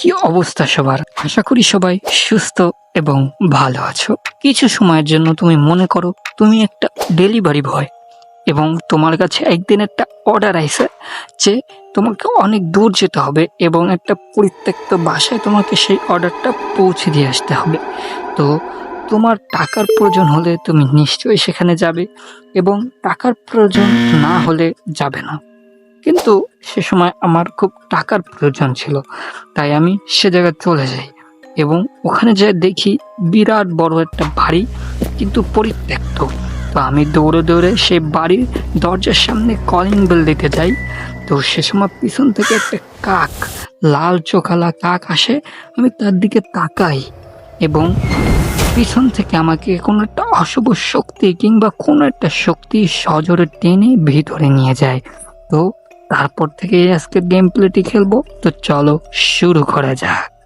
কি অবস্থা সবার? আশা করি সবাই সুস্থ এবং ভালো আছো। কিছু সময়ের জন্য তুমি মনে করো, তুমি একটা ডেলিভারি বয় এবং তোমার কাছে একদিন একটা অর্ডার আইছে যে তোমাকে অনেক দূর যেতে হবে এবং একটা পরিত্যক্ত বাসায় তোমাকে সেই অর্ডারটা পৌঁছে দিয়ে আসতে হবে। তো তোমার টাকার প্রয়োজন হলে তুমি নিশ্চয়ই সেখানে যাবে এবং টাকার প্রয়োজন না হলে যাবে না। কিন্তু সে সময় আমার খুব টাকার প্রয়োজন ছিল, তাই আমি সে জায়গায় চলে যাই এবং ওখানে যেয়ে দেখি বিরাট বড় একটা বাড়ি কিন্তু পরিত্যক্ত। তো আমি দৌড়ে দৌড়ে সেই বাড়ির দরজার সামনে কলিং বেল দিতে যাই। তো সে সময় পিছন থেকে একটা কাক, লাল চোখালা কাক আসে, আমি তার দিকে তাকাই এবং পিছন থেকে আমাকে কোনো একটা অশুভ শক্তি কিংবা কোনো একটা শক্তি সজোরে টেনে ভিতরে নিয়ে যায়। তো তারপর থেকে আজকে গেম প্লেটি খেলব। তো চলো শুরু করা যাক।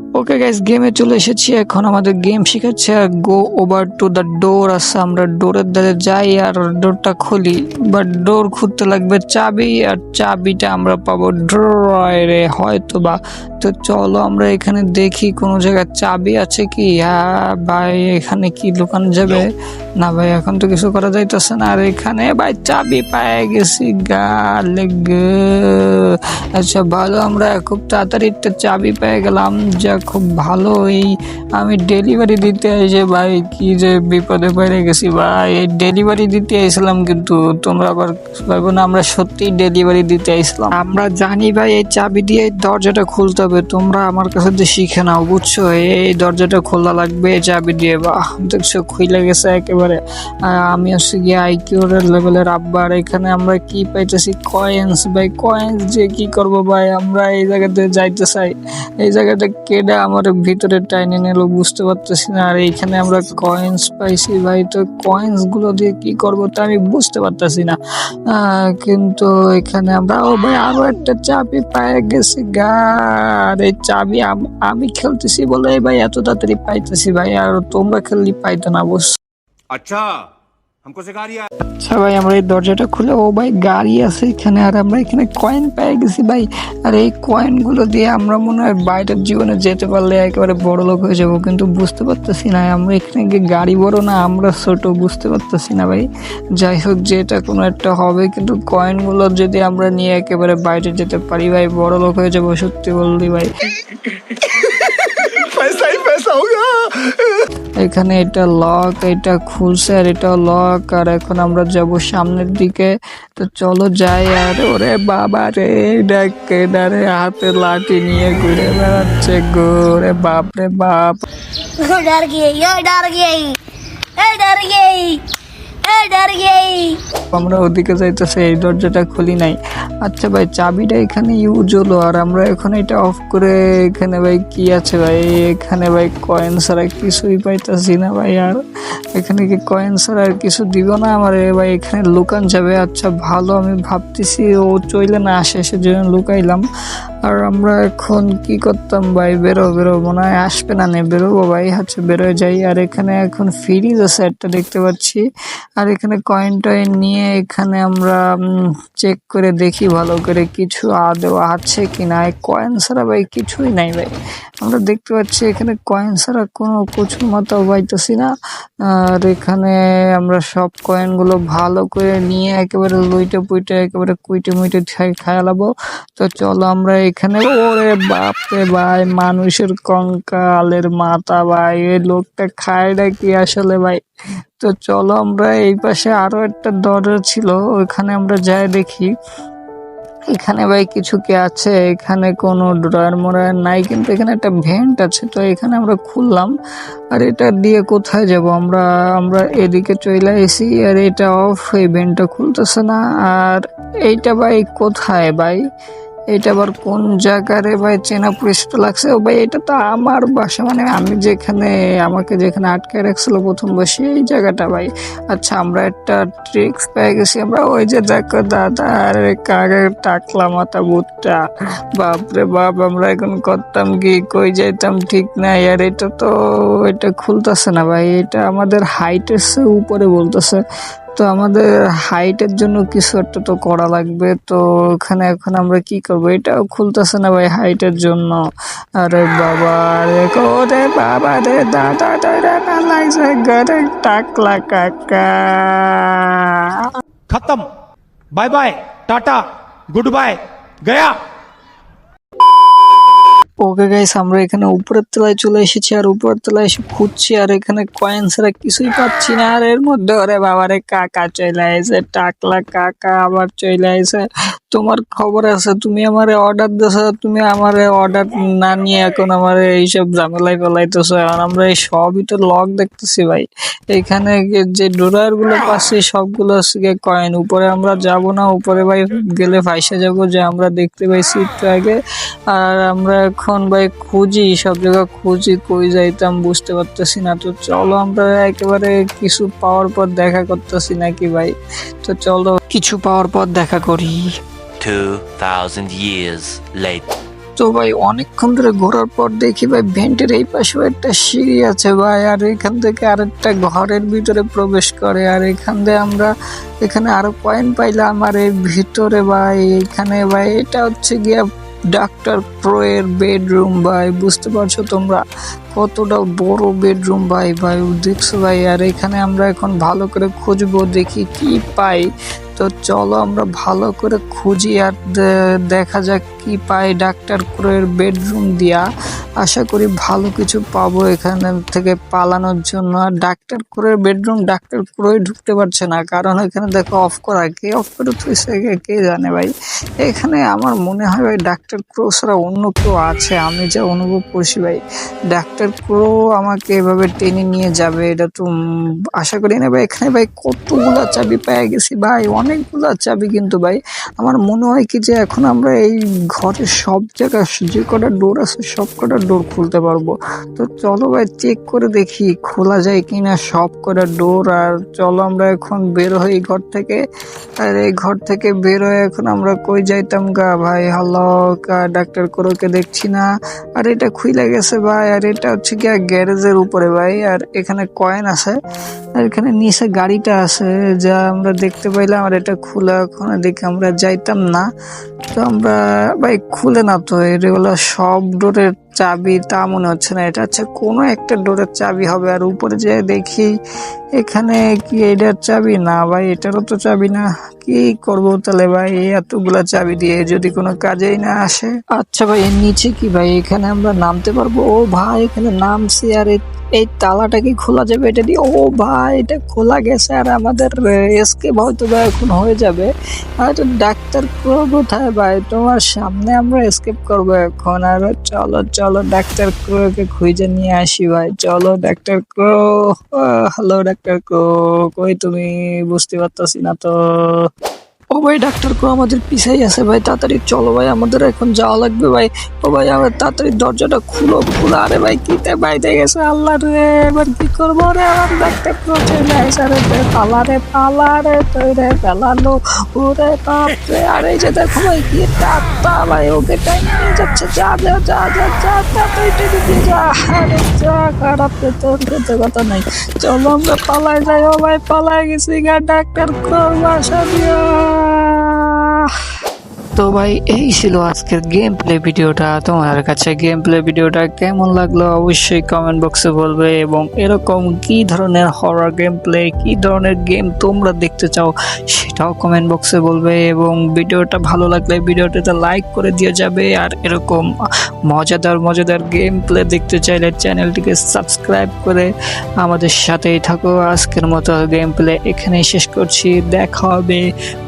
ওকে গাইস গেমে চলে এসেছি। এখন আমাদের গেম শেখাচ্ছে go over to the door আছে। আমরা ডোরের ধারে যাই আর ডোরটা খুলি। বাট ডোর খুঁজতে লাগবে চাবি আর চাবিটা আমরা পাবো ড্রয়ারে হয়তো বা তো চলো আমরা এখানে দেখি কোনো জায়গায় চাবি আছে কি? হ্যাঁ ভাই এখানে কি দোকান যাবে? না ভাই এখন তো কিছু করা যাইতেছে না। আর এখানে ভাই চাবি পায়ে গেছি। গালে গে। আচ্ছা ভালো আমরা খুব তাড়াতাড়ি একটা চাবি পেয়ে গেলাম। যা খুব ভালো, এই আমি ডেলিভারি দিতে এসে ভাই কি যে বিপদে পড়ে গেছি ভাই। এই ডেলিভারি দিতে আইছিলাম কিন্তু তোমরা আবার ভাবো না, আমরা সত্যিই ডেলিভারি দিতে আইছিলাম আমরা জানি ভাই, এই চাবি দিয়ে দরজাটা খুলতে হবে। তোমরা আমার কাছে যে শিখে নাও, বুঝছ? এই দরজাটা খোলা লাগবে চাবি দিয়ে। বাহ, দেখছ, খুইলে গেছে একেবারে। আমি হচ্ছে গিয়ে আইকিউর লেভেলের আব্বার, এখানে আমরা কি পাইতেছি? কয়েন্স ভাই কয়েন্স যে কি করব ভাই? আমরা এই জায়গাতে যাইতে চাই। এই জায়গাটা এটা আমার ভিতরে টাইনে নিল, বুঝতে পারতেছি না। আর এইখানে আমরা কয়েন্স পাইছি ভাই, তো কয়েন্সগুলো দিয়ে কি করব তা আমি বুঝতে পারতেছি না। কিন্তু এখানে আমরা, ও ভাই, আরও একটা চাবি পায়ে গেছি গা। এই চাবি আমি খেলতেছি বলে ভাই, এত তাড়াতাড়ি পাইতেছি ভাই, আর তোমরা খেললি পাইতো না বুঝ আচ্ছা। আচ্ছা ভাই আমরা এই দরজাটা খুলে ও ভাই গাড়ি আছে এখানে আর আমরা এখানে কয়েন পেয়ে গেছি ভাই। আর এই কয়েনগুলো দিয়ে আমরা মনে হয় বাইরের জীবনে যেতে পারলে একেবারে বড় লোক হয়ে যাব কিন্তু বুঝতে পারতেছি না আমরা এখানে গাড়ি বড় না আমরা ছোট বুঝতে পারতেছি না ভাই। যাই হোক যেটা কোনো একটা হবে কিন্তু কয়েনগুলো যদি আমরা নিয়ে একেবারে বাইরে যেতে পারি ভাই বড় লোক হয়ে যাব সত্যি বললি ভাই। এখানে এটা লক এটা খুলছে আর এটা লক আর এখন আমরা যাব সামনের দিকে তো চলো যাই আর ওরে বাবা রে ডাকে ডারে হাতে লাঠি নিয়ে ঘুরে বেড়াচ্ছে গোরে বাপ রে বাপ डर गई ये डर गई ए डर गई ए डर गई আমরা ওদিকে যাইতেছে, এই দরজাটা খুলি নাই। আচ্ছা ভাই, চাবিটা এখানে ইউজ হলো, আর আমরা এখন এটা অফ করে এখানে ভাই কি আছে ভাই? এখানে ভাই কয়েন ছাড়া কিছুই পাইতেছি না ভাই, আর এখানে কি কয়েন ছাড়া আর কিছু দিব না আমার ভাই, এখানে লুকান যাবে। আচ্ছা ভালো আমি ভাবতেছি, ও চইলে না আসে, সেজন্য লুকাইলাম। আর আমরা এখন কি করতাম ভাই? বেরো বেরো, মনে হয় আসবে না নে, বেরোবো ভাই। হচ্ছে বেরোয় যাই। আর এখানে এখন ফ্রিজ আছে, একটা দেখতে পাচ্ছি। আর এখানে কয়েন টয়েন নিয়ে এখানে আমরা চেক করে দেখি ভালো করে কিছু আদৌ আছে কি না কয়েন ছাড়া ভাই কিছুই নাই ভাই। আমরা দেখতে পাচ্ছি এখানে কয়েন ছাড়া কোনো কিছু মতো পাইতেছি না। আর এখানে আমরা সব কয়েনগুলো ভালো করে নিয়ে একেবারে লুইটে পুইটে, একেবারে কুইটে মুইটে খায়ালাবো তো চলো আমরা এখানে, ওরে বাপ রে ভাই, মানুষের কঙ্কালের মাথা ভাই, এই লোকটা খায় না কি আসলে ভাই? তো চলো আমরা এই পাশে আরও একটা দরজা ছিল, ওইখানে আমরা যাই দেখি। এখানে ভাই কিছু কি আছে? এখানে কোনো ড্রয়ার মোড়ার নাই, কিন্তু এখানে একটা ভেন্ট আছে, তো এখানে আমরা খুললাম। আর এটা দিয়ে কোথায় যাব? আমরা আমরা এদিকে চলে এসি আর এটা অফ এই ভেন্টটা খুলতেছে না। আর এইটা ভাই কোথায় ভাই? এটা আবার কোন জায়গারে ভাই? চেনা পরিচিত লাগছে। ও ভাই, এটা তো আমার বাসা। মানে আমি যেখানে, আমাকে যেখানে আটকে রাখছিল প্রথম বসে এই জায়গাটা ভাই। আচ্ছা আমরা একটা ট্রিক্স পেয়ে গেছি। আমরা ওই যে দেখো দাদা, আরে কাকে টাকলা মাথা বুটটা। বাপরে বাপ, আমরা এখন করতাম কি, কই যাইতাম ঠিক নাই। আর এটা তো, এটা খুলতেছে না ভাই। এটা আমাদের হাইটের উপরে বলতেছে। তো আমাদের হাইটের জন্য কিছু একটা তো করা লাগবে। তো এখানে এখন আমরা কি করব? এটাও খুলতেছে না ভাই হাইটের জন্য। আরে বাবা রে, ওরে বাবা রে, দাদা দাদা লাগছে গরে টাকলা কাকা। খতম। Bye bye, ta-ta, good bye, Gaya. Okay guys আমরা এখানে উপরের তলায় চলে এসেছি আর উপরের তলায় এসে খুঁজছি আর এখানে কয়েন ছাড়া কিছুই পাচ্ছি না। আর এর মধ্যে ওরে বাবারে, কাকা চলে আইছে, টাকলা কাকা আবার চলে আইছে। তোমার খবর আছে, তুমি আমারে অর্ডার দিছো, তুমি আমারে অর্ডার না নিয়ে এখন আমার এইসব ঝামেলায় ফেলাইতেছো আর আমরা এই সবই তো লক দেখতেছি ভাই। এখানে যে ডোরারগুলো পাচ্ছি, সবগুলো হচ্ছে কয়েন উপরে আমরা যাব না, উপরে ভাই গেলে ফাইসে যাব যে আমরা দেখতে পাইছি একটু আগে। আর আমরা এখন ভাই খুঁজি সব জায়গা খুঁজি কই যাইতাম বুঝতে পারতেছি না। তো চলো আমরা একেবারে কিছু পাওয়ার পর দেখা করতেছি নাকি ভাই? তো চলো। কিছু পাওয়ার পর দেখা করি। 2,000 years later. তো ভাই অনেকক্ষণ ধরে ঘোরার পর দেখি ভাই ভেন্টের এই পাশেও একটা সিঁড়ি আছে ভাই আর এখান থেকে আরেকটা ঘরের ভিতরে প্রবেশ করে। আর এখান দিয়ে আমরা এখানে আরও পয়েন্ট পাইলাম আর এর ভিতরে ভাই এখানে ভাই এটা হচ্ছে গিয়া ডাক্তার প্রো এর বেডরুম ভাই, বুঝতে পারছ তোমরা? কতটা বড় বেডরুম ভাই ভাই, দেখছ ভাই, আর এখানে আমরা এখন ভালো করে খুঁজবো, দেখি কি পাই। তো চলো আমরা ভালো করে খুঁজি আর দেখা যাক কি পাই ডাক্তার ক্রয়ের বেডরুম দিয়া। আশা করি ভালো কিছু পাবো এখানে থেকে পালানোর জন্য। আর ডাক্তার ক্রোয়ের বেডরুম ডাক্তার ক্রোয় ঢুকতে পারছে না। কারণ এখানে দেখো অফ করা। কে অফ করে থুইছে কে- কে জানে ভাই? এখানে আমার মনে হয় ভাই ডাক্তার ক্রো ছাড়া অন্য কেউ আছে। আমি যা অনুভব করছি ভাই, ডাক্তার ক্রো আমাকে এভাবে টেনে নিয়ে যাবে, এটা তো আশা করি না ভাই। এখানে ভাই কতগুলো চাবি পেয়ে গেছি ভাই, অনেকগুলো চাবি কিন্তু ভাই। আমার মনে হয় কি যে এখন আমরা এই ঘরের সব জায়গায় যে কটা ডোর আছে, সব কটা ডোর খুলতে পারব। তো চলো ভাই চেক করে দেখি খোলা যায় কিনা। সব কটা ডোর আর চলো আমরা এখন বের হই ঘর থেকে। আর এই ঘর থেকে বের হয়ে এখন আমরা কই যাইতাম গা ভাই? হ্যালো ডাক্তার কোরোকে দেখছি না। আর এটা খুইলা গেছে ভাই, আর এটা হচ্ছে কি গ্যারেজের উপরে ভাই। আর এখানে কয়েন আছে, আর এখানে নিচে গাড়িটা আছে, যা আমরা দেখতে পাইলাম। আর এটা খোলা ওখানে দেখে আমরা যাইতাম না। তো আমরা, ভাই, খুলে না তো, এগুলো সব ডোরের চাবি, তা মনে হচ্ছে না। এটা হচ্ছে কোনো একটা ডোরের চাবি হবে। আর উপরে যে দেখি, এখানে কি এটার চাবি? না ভাই, এটারও তো চাবি না। কি করব তাহলে ভাই? এতগুলো চাবি দিয়ে যদি কোনো কাজেই না আসে। আচ্ছা ভাই, এর নিচে কি ভাই? এখানে আমরা নামতে পারব? ও ভাই, এখানে নামছি। আর এই- তালাটা কি খোলা যাবে এটা দিয়ে? ও ভাই, এটা খোলা গেছে আর আমাদের এসকে হয়তো বা এখন হয়ে যাবে। আর ডাক্তার কোথায় ভাই? তোমার সামনে আমরা এসকেপ করব এখন। আর চলো চলো ডাক্তার ক্রোকে খুঁজে নিয়ে আসি ভাই। চলো doctor Crow hello doctor Crow কই তুমি? বুঝতে পারতাছি না তো। ও ভাই ডাক্তার কো আমাদের পিছাই আছে ভাই তাড়াতাড়ি চলো ভাই আমাদের এখন যাওয়া লাগবে ভাই। ও ভাই আমার তাড়াতাড়ি দরজাটা খুলো খুলো। আরে ভাই কিতে বাইতে গেছে? আল্লাহ রে এবার কি করব রে? আমার ডাক্তার ক্রো চলে আসে। রে রে, পালা রে পালা রে তুই রে পেলালো ওরে বাপ রে আরে যে দেখো ভাই কি টাট্টা ভাই ওকে টাইম নিয়ে যাচ্ছে। যা যা যা যা যা তাড়াতাড়ি টেনে দিয়ে যা। আরে যা খারাপ তো তোর করতে কথা নাই। চলো আমরা পালাই যাই ও ভাই পালাই গেছি গা ডাক্তার ক্রোর বাসা Oh. তো ভাই, এই ছিল আজকের গেম প্লে ভিডিওটা। তোমার কাছে গেম প্লে ভিডিওটা কেমন লাগল অবশ্যই কমেন্ট বক্সে বলবে এবং এরকম কি ধরনের হরর গেম প্লে কি ধরনের গেম তোমরা দেখতে চাও সেটাও কমেন্ট বক্সে বলবে এবং ভিডিওটা ভালো লাগলে ভিডিওটাতে লাইক করে দিয়ে যাবে। আর এরকম মজাদার মজাদার গেম প্লে দেখতে চাইলে চ্যানেলটিকে সাবস্ক্রাইব করে আমাদের সাথেই থাকো। আজকের মতো গেম প্লে এখানেই শেষ করছি। দেখা হবে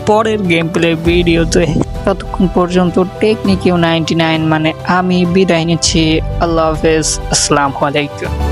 পরের গেম প্লে ভিডিওতে। ততক্ষণ পর্যন্ত টেকনিকিউ নাইনটি নাইন মানে আমি বিদায় নিচ্ছি। আল্লাহ হাফেজ। আসসালামু আলাইকুম।